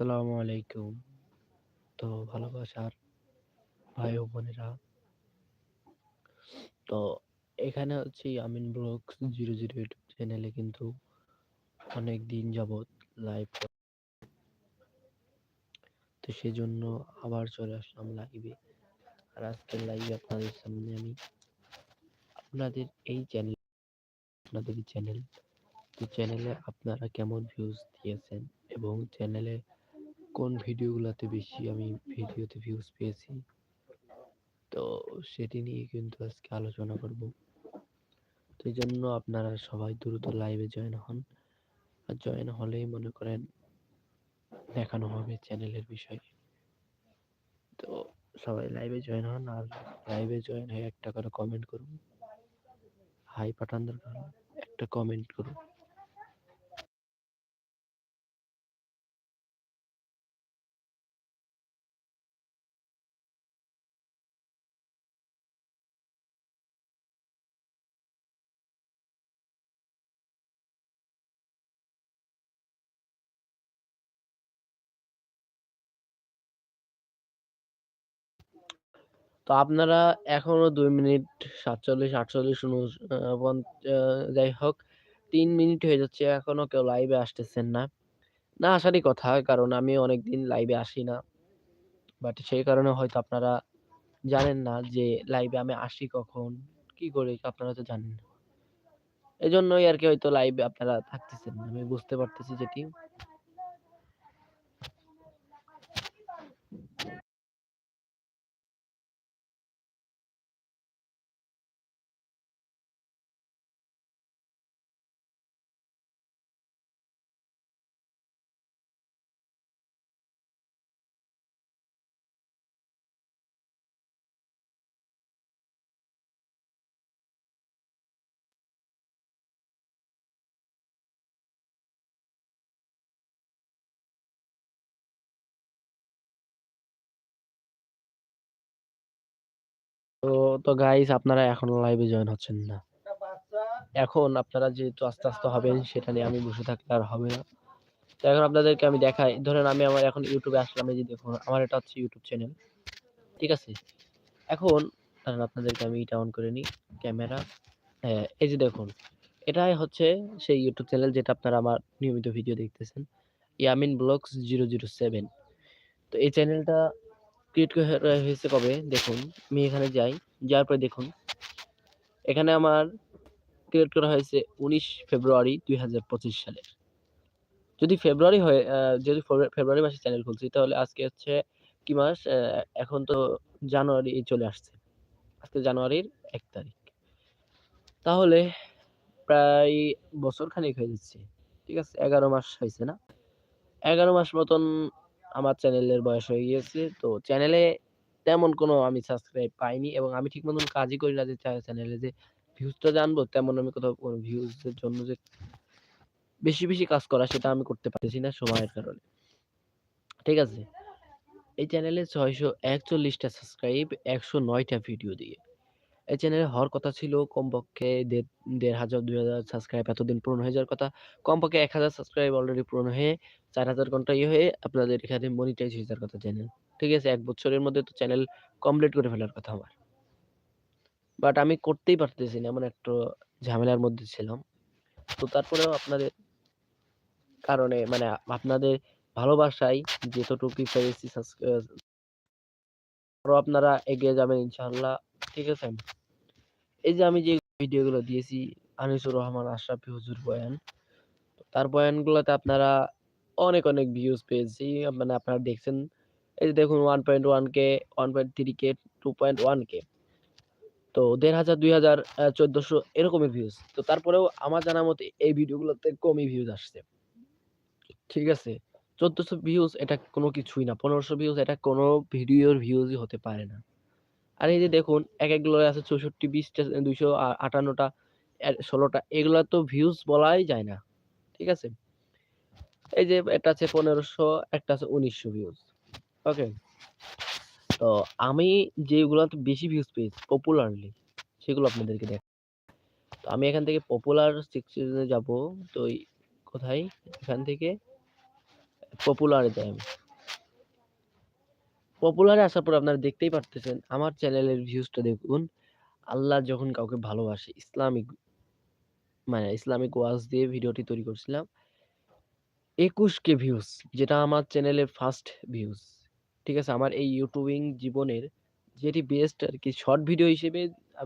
আসসালামু আলাইকুম। তো ভালোবাসার ভাই ও বোনেরা। তো এখানে হচ্ছে Amin vlogs zero zero YouTube চ্যানেলে কিন্তু অনেক দিন যাবৎ লাইভ তো সেজন্য আবার চলে আসলাম লাইভে আর আজকের লাইভে আপনাদের সামনে আমি আপনাদের এই চ্যানেল আপনাদের চ্যানেল তো চ্যানেলে আপনারা কেমন ভিউজ দিয়েছেন এবং চ্যানেলে কোন ভিডিওগুলোতে বেশি আমি ভিডিওতে ভিউজ পেয়েছি? তো সেটি নিয়ে কিন্তু আজকে আলোচনা করব। তো এই জন্য আপনারা সবাই দ্রুত লাইভে জয়েন হন। আর জয়েন হলেই মনে করেন দেখানো হবে চ্যানেলের বিষয়ে। তো সবাই লাইভে জয়েন হন আর লাইভে জয়েন হয়ে একটা করে কমেন্ট করুন। হাই পাঠান দরকার একটা কমেন্ট করুন। তো আপনারা এখনও দুই মিনিট সাতচল্লিশ, আটচল্লিশ যাই হোক, তিন মিনিট হয়ে যাচ্ছে, এখনও কেউ লাইভে আসতেছেন না। না আসারই কথা, কারণ আমি অনেকদিন লাইভে আসি না। বাট সেই কারণে হয়তো আপনারা জানেন না যে লাইভে আমি আসি কখন, কি করি, আপনারা তো জানেন না। এই জন্যই আর কি হয়তো লাইভে আপনারা থাকতেছেন আমি বুঝতে পারতেছি যেটি তো তো গাইস আপনারা এখন লাইভে জয়েন হচ্ছেন না। এখন আপনারা যেহেতু আস্তে আস্তে হবেন, সেটা নিয়ে আমি বসে থাকলে আর হবে না। তো এখন আপনাদেরকে আমি দেখাই। ধরেন আমি আমার এখন ইউটিউবে আসলাম, এই যে দেখুন, আমার এটা হচ্ছে ইউটিউব চ্যানেল ঠিক আছে? এখন ধরেন আপনাদেরকে আমি এটা অন করে নিই, ক্যামেরা। হ্যাঁ এই যে দেখুন, এটাই হচ্ছে সেই ইউটিউব চ্যানেল যেটা আপনারা আমার নিয়মিত ভিডিও দেখতেছেন। Yamin vlogs zero zero seven. তো এই চ্যানেলটা ক্রিয়েট হয়েছে কবে? দেখুন, আমি এখানে যাই, যাওয়ার পরে দেখুন, এখানে আমার ক্রিয়েট করা হয়েছে উনিশ ফেব্রুয়ারি দুই হাজার পঁচিশ সালের। যদি ফেব্রুয়ারি হয় যদি ফেব্রুয়ারি মাসে চ্যানেল খুলছি, তাহলে আজকে হচ্ছে কি মাস? এখন তো জানুয়ারি চলে আসছে। আজকে জানুয়ারির এক তারিখ। তাহলে প্রায় বছর খানিক হয়ে যাচ্ছে, ঠিক আছে? এগারো মাস হয়েছে না? এগারো মাস মতন আমার চ্যানেলের বয়স হয়ে গিয়েছে। তো চ্যানেলে তেমন কোনো আমি সাবস্ক্রাইব পাইনি এবং আমি ঠিক মতন কাজই করি না যে চ্যানেলে যে ভিউজটা জানব, তেমন আমি কোথাও কোনো ভিউজের জন্য যে বেশি বেশি কাজ করা সেটা আমি করতে পারতেছি না সময়ের কারণে। ঠিক আছে? এই চ্যানেলে ছয়শো একচল্লিশটা সাবস্ক্রাইব একশো নয়টা ভিডিও দিয়ে। এই চ্যানেলে হওয়ার কথা ছিল। কমপক্ষে দেড় দেড় হাজার, দুই হাজার সাবস্ক্রাইব এতদিন পূরণ হয়ে যাওয়ার কথা। কমপক্ষে এক হাজার সাবস্ক্রাইব অলরেডি পূরণ হয়ে চার হাজার ঘণ্টা ইয়ে হয়ে আপনাদের এখানে মনিটাইজ হয়ে যাওয়ার কথা চ্যানেল ঠিক আছে? এক বছরের মধ্যে তো চ্যানেল কমপ্লিট করে ফেলার কথা আমার বাট আমি করতেই পারতেছি না, এমন একটা ঝামেলার মধ্যে ছিলাম। তো তারপরেও আপনাদের কারণে মানে আপনাদের ভালোবাসায় যেতটুকু পেরেছি আরও আপনারা এগিয়ে যাবেন ইনশাআল্লাহ। ঠিক আছে? এই যে আমি যে ভিডিওগুলো দিয়েছি, আনিসুর রহমান, আশরাফি হুজুর বয়ান, তার বয়ানগুলোতে আপনারা অনেক অনেক ভিউজ পেয়েছি। মানে আপনারা দেখছেন, এই যে দেখুন one point one K one point three K two point one K তো দেড় হাজার, দুই হাজার চোদ্দশো এরকমই ভিউজ তো তারপরেও আমার জানার মতে এই ভিডিওগুলোতে কমই ভিউজ আসছে। ঠিক আছে? চোদ্দশো ভিউজ এটা কোনো কিছুই না, পনেরোশো ভিউজ এটা কোনো ভিডিওর ভিউজই হতে পারে না। আর এই যে দেখুন, এক একগুলো আছে চৌষট্টি, বিশটা, দুইশো আটান্নটা ষোলোটা, এগুলো তো ভিউজ বলাই যায় না, ঠিক আছে? এই যে এটা আছে পনেরোশো, একটা আছে উনিশশো ভিউজ ওকে তো আমি যেগুলোতে বেশি ভিউজ পেয়েছি পপুলারলি সেগুলো আপনাদেরকে দেখ তো আমি এখান থেকে পপুলার সেকশনে যাব, তো কোথায়? এখান থেকে পপুলারে যাই আমি। পপুলারে আসার পর আপনারা দেখতেই পারতেছেন আমার চ্যানেলের ভিউজটা দেখুন। আল্লাহ যখন কাউকে ভালোবাসে ইসলামিক মানে ইসলামিক ওয়াজ দিয়ে ভিডিওটি তৈরি করছিলাম। ২১ কে ভিউজ যেটা আমার চ্যানেলের ফার্স্ট ভিউজ। ঠিক আছে? আমার এই ইউটিউবিং জীবনের যেটি বেস্ট আর কি শর্ট ভিডিও হিসেবে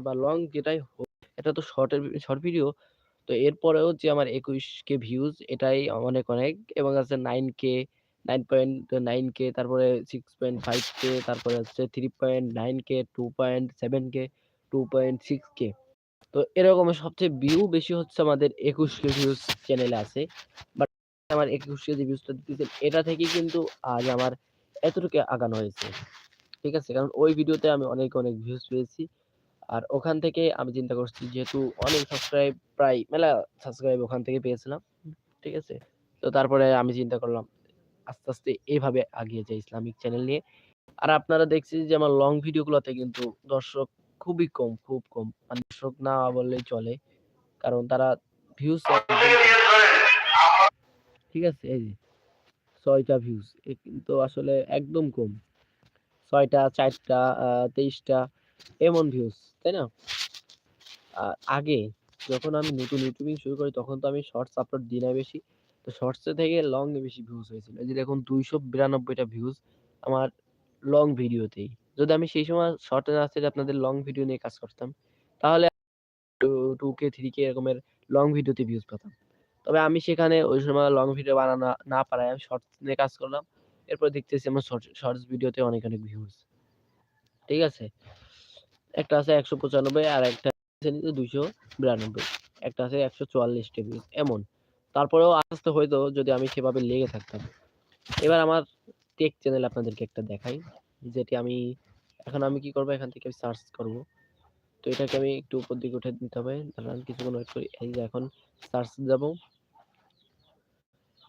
বা লং যেটাই হোক এটা তো শর্টের শর্ট ভিডিও। তো এরপরেও যে আমার ২১ কে ভিউজ এটাই অনেক, অনেক এবং আছে নাইন কে 9.9 কে তারপরে 6.5 কে তারপরে হচ্ছে 3.9 কে 2.7 কে 2.6 কে। তো এরকম সবচেয়ে ভিউ বেশি হচ্ছে আমাদের ২১ কে ভিউজ চ্যানেলে আছে। বাট আমার ২১ কে ভিউজটা দিতেছেন এটা থেকেই কিন্তু আজ আমার এতটুকু আগানো হয়েছে। ঠিক আছে? কারণ ওই ভিডিওতে আমি অনেক, অনেক ভিউজ পেয়েছি। আর ওখান থেকে আমি চিন্তা করছি যেহেতু অনেক সাবস্ক্রাইব প্রায় মেলা সাবস্ক্রাইব ওখান থেকে পেয়েছিলাম। ঠিক আছে? তো তারপরে আমি চিন্তা করলাম আস্তে, আস্তে এভাবে আগিয়ে যায় ইসলামিক চ্যানেল নিয়ে। আর আপনারা দেখছি যে আমার লং ভিডিওগুলোতে কিন্তু দর্শক খুবই কম, খুব কম। মানে দর্শক না বললেই চলে। কারণ তারা ভিউজ ঠিক আছে? এই যে ছয়টা ভিউজ কিন্তু আসলে একদম কম। ৬ টা, ৪ টা, আ ২৩ টা এমন ভিউজ, তাই না? আগে যখন আমি নতুন ইউটিউবিং শুরু করি তখন তো আমি শর্টস আপলোড দিই নাই বেশি। তো শর্টস থেকে লং এ বেশি ভিউজ হয়েছিল। এই যে দেখুন ২৯২ টা ভিউজ আমার লং ভিডিওতেই। যদি আমি সেই সময় শর্ট না ছেড়ে আপনাদের লং ভিডিও নিয়ে কাজ করতাম তাহলে টু 2K 3K এরকমের লং ভিডিওতে ভিউজ পেতাম। তবে আমি সেখানে ওই সময় লং ভিডিও বানানো না পারায় আমি শর্টস নিয়ে কাজ করলাম। এরপর দেখতেছি আমার শর্ট শর্টস ভিডিওতে অনেক, অনেক ভিউজ। ঠিক আছে? একটা আছে ১৯৫ আর একটা আছে ২৯২ একটা আছে ১৪৪ টা ভিউজ এমন। তারপরেও আস্তে, হয়তো যদি আমি সেভাবে লেগে থাকতাম। এবার আমার টেক চ্যানেল আপনাদেরকে একটা দেখাই। যেটি আমি এখন আমি কি করব এখান থেকে সার্চ করব। তো এটাকে আমি একটু উপর দিকে উঠাই দিতে হবে। দাঁড়ান কিছুক্ষণ ওয়েট করি। এই যে এখন সার্চ যাব।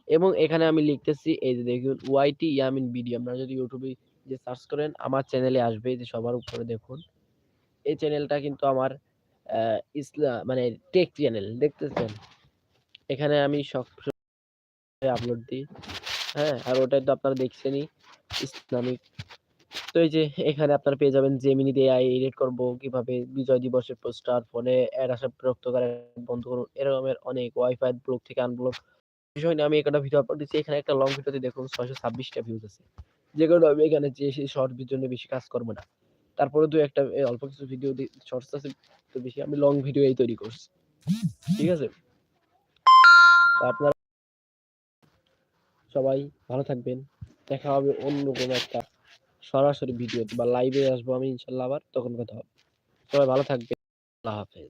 এবং এখানে আমি লিখতেছি এই যে দেখুন ওয়াইটি ইয়ামিন ভিডিও আপনারা যদি ইউটিউবে যে সার্চ করেন আমার চ্যানেলে আসবে যে সবার উপরে দেখুন। এই চ্যানেলটা কিন্তু আমার আ ইসলা মানে টেক চ্যানেল দেখতেছেন? এখানে আমি সবসময় আপলোড দিই। হ্যাঁ? আর ওটাই তো আপনারা দেখছেনই ইসলামিক। তো এই যে এখানে আপনারা পেয়ে যাবেন জেমিনি দিয়ে এআই এডিট করব, কীভাবে বিজয় দিবসের পোস্টার, ফোনে অ্যাড আসা বিরক্ত করে বন্ধ করুন। এরকমের অনেক ওয়াইফাই ব্লক থেকে আনব্লক বিষয় নিয়ে আমি একটা ভিডিও আপলোড দিচ্ছি। এখানে একটা লং ভিডিওতে দেখুন ছয়শো ছাব্বিশটা ভিউজ আছে। যে কারণে আমি এখানে যে সেই শর্ট ভিডিও নিয়ে বেশি কাজ করব না। তারপরে দু একটা অল্প কিছু ভিডিও শর্টস আছে তো বেশি আমি লং ভিডিওই তৈরি করছি। ঠিক আছে? আপনারা সবাই ভালো থাকবেন। দেখা হবে অন্য কোনো একটা সরাসরি ভিডিওতে বা লাইভে আসব আমি ইনশাল্লাহ আবার, তখন কথা হবে। সবাই ভালো থাকবেন। আল্লাহ হাফেজ।